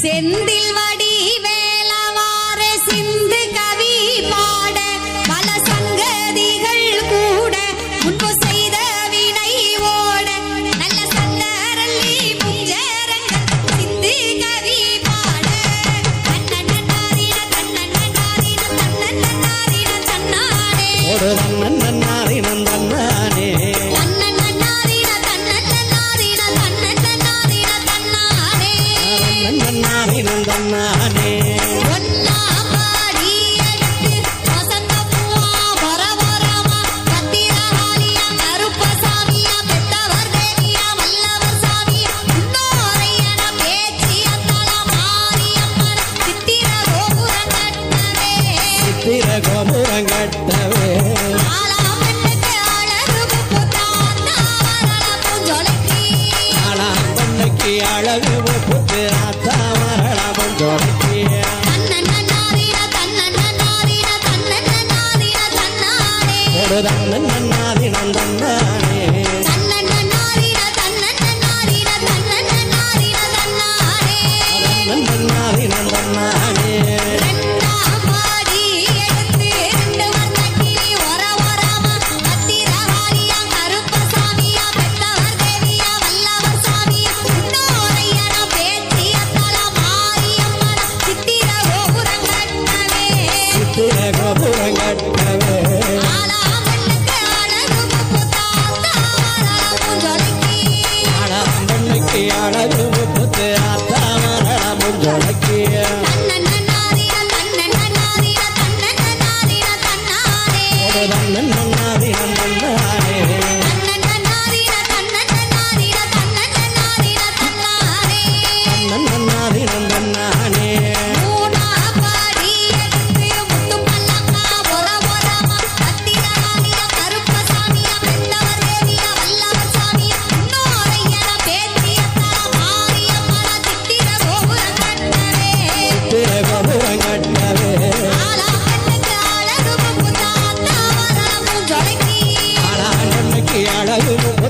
செந்தில் வடி வேளவாறு சிந்து நாரி அழகு முத்து ராத்தா மரளா பஞ்சோடைக்கிய ஒரு அழகு முத்து அத்தா மரண முஞ்சொலக்கு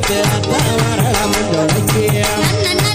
Na na na na na na na